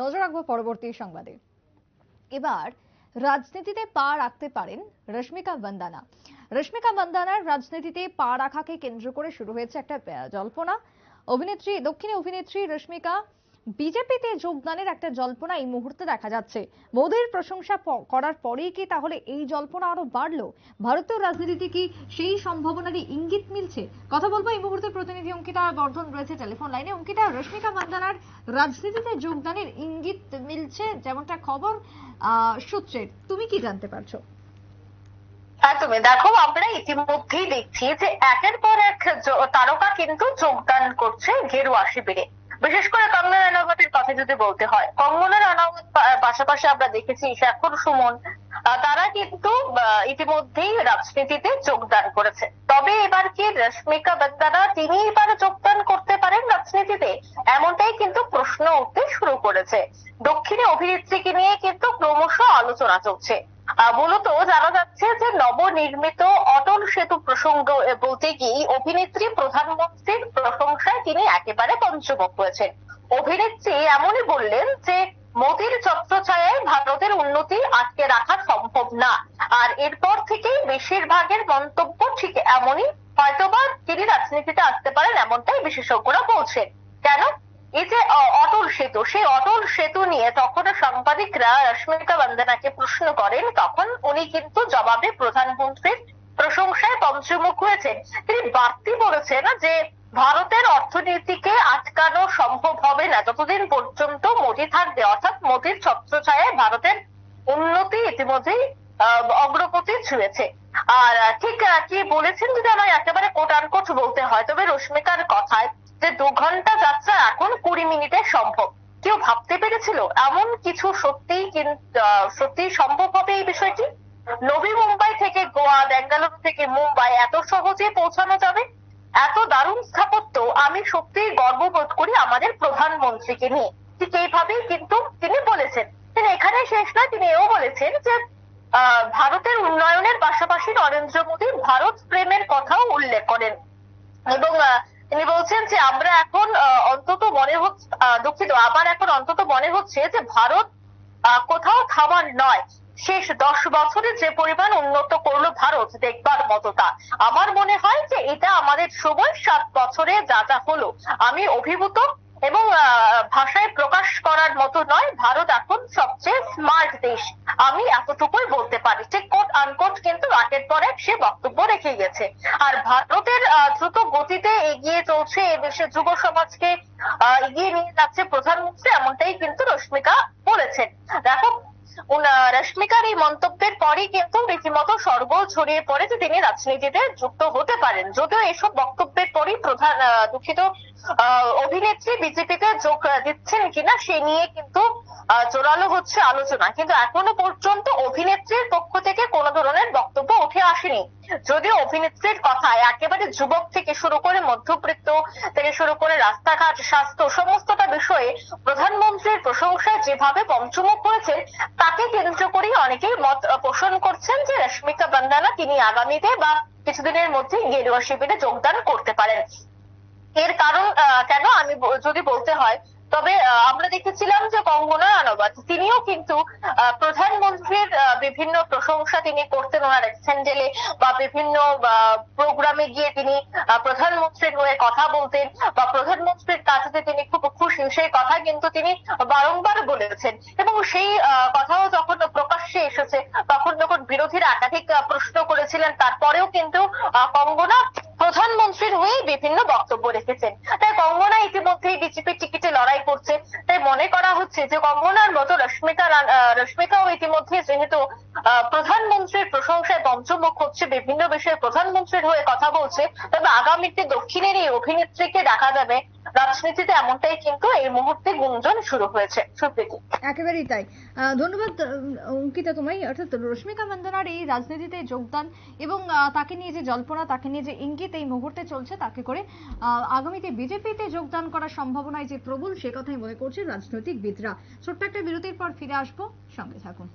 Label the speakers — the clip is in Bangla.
Speaker 1: নজর রাখব পরবর্তী সংবাদে। এবার রাজনীতিতে পা রাখতে পারেন রশ্মিকা বন্দানা। রশ্মিকা বন্দানার রাজনীতিতে পা রাখাকে কেন্দ্র করে শুরু হয়েছে একটা জল্পনা। অভিনেত্রী, দক্ষিণী অভিনেত্রী রশ্মিকা বিজেপিতে যোগদানের একটা জল্পনা এই মুহূর্তে দেখা যাচ্ছে। মোদীর প্রশংসা করার পরেই কি তাহলে এই জল্পনা আরও বাড়লো? ভারতীয় রাজনীতিতে কি সেই সম্ভাবনারই ইঙ্গিত মিলছে? কথা বলব এই মুহূর্তে প্রতিনিধি অঙ্কিতা বর্ধন রয়েছে টেলিফোন লাইনে। অঙ্কিতা, রশ্মিকা মান্দানার রাজনীতিতে যোগদানের ইঙ্গিত মিলছে যেমনটা খবর সূত্রের। তুমি কি জানতে পারছ?
Speaker 2: একদমই। দেখো, আমরা ইতিমধ্যেই দেখছি যে একের পর এক তারকা কিন্তু যোগদান করছে গেরুয়া শিবিরে। বিশেষ করে কঙ্গনা রানাওয়াতের কথা যদি বলতে হয়, কঙ্গনা রানাওয়াত পাশাপাশি আমরা দেখেছি শেখর সুমন তারা কিন্তু ইতিমধ্যেই রাজনীতিতে যোগদান করেছে। তবে এবার কি রশ্মিকা বন্দানা তিনি এবার যোগদান করতে পারেন রাজনীতিতে? এমনটাই কিন্তু প্রশ্ন উঠতে শুরু করেছে। দক্ষিণে অভিনেত্রীকে নিয়ে কিন্তু ক্রমশ আলোচনা চলছে। মূলত জানা যাচ্ছে যে নবনির্মিত অটল সেতু প্রসঙ্গ বলতে গিয়ে অভিনেত্রী, প্রধানমন্ত্রীর প্রশংসায় তিনি একেবারে পঞ্চমুখ হয়েছেন। অভিনেত্রী এমনই বললেন যে, মোদীর ছত্রছায়ায় ভারতের উন্নতি আটকে রাখা সম্ভব না। আর এরপর থেকেই বেশিরভাগের মন্তব্য ঠিক এমনই। হয়তোবা তিনি রাজনীতিতে আসতে পারেন এমনটাই বিশেষজ্ঞরা বলছেন। কেন? এই যে অটল সেতু, সেই অটল সেতু নিয়ে তখন সাংবাদিকরা রশ্মিকা বন্দনাকে প্রশ্ন করেন, তখন উনি কিন্তু জবাবে প্রধানমন্ত্রীর প্রশংসায় পঞ্চমুখ হয়েছেন। তিনি বাড়তি বলেছেন যে, ভারতের অর্থনীতিকে আটকানো সম্ভব হবে না। যতদিন পর্যন্ত মোদী থাকবে, অর্থাৎ মোদীর ছত্রছায়ায় ভারতের উন্নতি ইতিমধ্যেই অগ্রগতি ছুঁয়েছে। আর ঠিক কি বলেছেন যদি আমার একেবারে কোট আনকোট বলতে হয়? তবে রশ্মিকার কথায় যে দু ঘণ্টা যাত্রা কুড়ি মিনিটে সম্ভব। কেউ ভাবতে পেরেছিল এমন কিছু সত্যিই সত্যি সম্ভব হবে এই বিষয়টি? নবী মুম্বাই থেকে গোয়া বেঙ্গালুরু থেকে মুম্বাই এত সহজে পৌঁছানো যাবে? এত দারুণ স্থাপত্য আমি সত্যিই গর্ববোধ করি আমাদের প্রধানমন্ত্রীকে নিয়ে। ঠিক এইভাবেই কিন্তু তিনি বলেছেন। তিনি এখানে শেষ নয় তিনি এও বলেছেন যে ভারতের উন্নয়নের পাশাপাশি নরেন্দ্র মোদী ভারত প্রেমের কথাও উল্লেখ করেন। এবং আহ, তিনি বলছেন যে আমরা এখন অন্তত মনে হচ্ছে দুঃখিত, আবার এখন অন্তত মনে হচ্ছে যে ভারত কোথাও থামার নয়। শেষ দশ বছরে যে পরিমাণ উন্নত করল ভারত, দেখবার মতো তা। আমার মনে হয় যে এটা আমাদের সময় সাত বছরে যা যা হলো। আমি অভিভূত এবং ভাষায় প্রকাশ করার মতো নয়, ভারত এখন সবচেয়ে স্মার্ট দেশ। আমি এতটুকুই বলতে পারি, ঠিক আনকোট কিন্তু রাকের পর সে বক্তব্য রেখে গেছে। আর ভারতের দ্রুত গতিতে এগিয়ে চলছে এদেশের যুব সমাজকে এগিয়ে নিয়ে যাচ্ছে প্রধানমন্ত্রী, এমনটাই কিন্তু রশ্মিকা বলেছেন। দেখো রশ্মিকার এই মন্তব্যের পরই কিন্তু রীতিমতো সরগোল ছড়িয়ে পড়ে যে তিনি রাজনীতিতে যুক্ত হতে পারেন। যদিও এসব বক্তব্যের পরই প্রধান দুঃখিত অভিনেত্রী বিজেপিতে যোগ দিচ্ছেন কিনা, সে নিয়ে কিন্তু জোরালো হচ্ছে আলোচনা। কিন্তু এখনও পর্যন্ত অভিনেত্রীর পক্ষ থেকে আসেনি। যদিও অভিনেত্রীর কথায় একেবারে যুবক থেকে শুরু করে মধ্যবিত্ত থেকে শুরু করে রাস্তাঘাট স্বাস্থ্য সমস্তটা বিষয়ে প্রধানমন্ত্রীর প্রশংসায় যেভাবে পঞ্চমুখ হয়েছে তাকে কেন্দ্র করেই অনেকেই মত পোষণ করছেন যে রশ্মিকা বান্দানা তিনি আগামীতে বা কিছুদিনের মধ্যে গেরুয়া শিবিরে যোগদান করতে পারেন। এর কারণ কেন আমি যদি বলতে হয় তবে আমরা দেখেছিলাম যে কঙ্গনা রানাওয়াত তিনিও কিন্তু আহ, বিভিন্ন প্রশংসা তিনি করতেন। ওনার স্যান্ডেলে বা বিভিন্ন প্রোগ্রামে গিয়ে তিনি প্রধানমন্ত্রীর হয়ে কথা বলতেন বা প্রধানমন্ত্রীর কাছে তিনি খুব খুশি। সেই কথা কিন্তু তিনি বারংবার বলেছেন। এবং সেই কথাও যখন প্রকাশ্যে এসেছে, তখন যখন বিরোধীরা একাধিক প্রশ্ন করেছিলেন, তারপরেও কিন্তু কঙ্গনা প্রধানমন্ত্রীর হয়ে বিভিন্ন বক্তব্য রেখেছেন। তাই কঙ্গনা ইতিমধ্যেই বিজেপির টিকিটে লড়াই করছে। তাই মনে করা হচ্ছে যে কঙ্গনার মতো রশ্মিকা রশ্মিকাও ইতিমধ্যে যেহেতু প্রধানমন্ত্রীর প্রশংসায় পঞ্চমুখ হচ্ছে, বিভিন্ন বিষয়ে প্রধানমন্ত্রীর হয়ে কথা বলছে, তবে আগামীতে দক্ষিণের এই অভিনেত্রীকে দেখা যাবে। রাজনীতিতে এমনটাই কিন্তু এই মুহূর্তে গুঞ্জন শুরু হয়েছে। সুপ্রীতি।
Speaker 1: একেবারেই তাই। ধন্যবাদ অঙ্কিতা তোমায়। অর্থাৎ রশ্মিকা মন্দনার এই রাজনীতিতে যোগদান এবং তাকে নিয়ে যে জল্পনা, তাকে নিয়ে যে ইঙ্গিত এই মুহূর্তে চলছে, তাকে করে আগামীতে বিজেপিতে যোগদান করার সম্ভাবনায় যে প্রবল, সে কথাই মনে করছে রাজনৈতিকবিদরা। ছোট্ট একটা বিরতির পর ফিরে আসব। সঙ্গে থাকুন।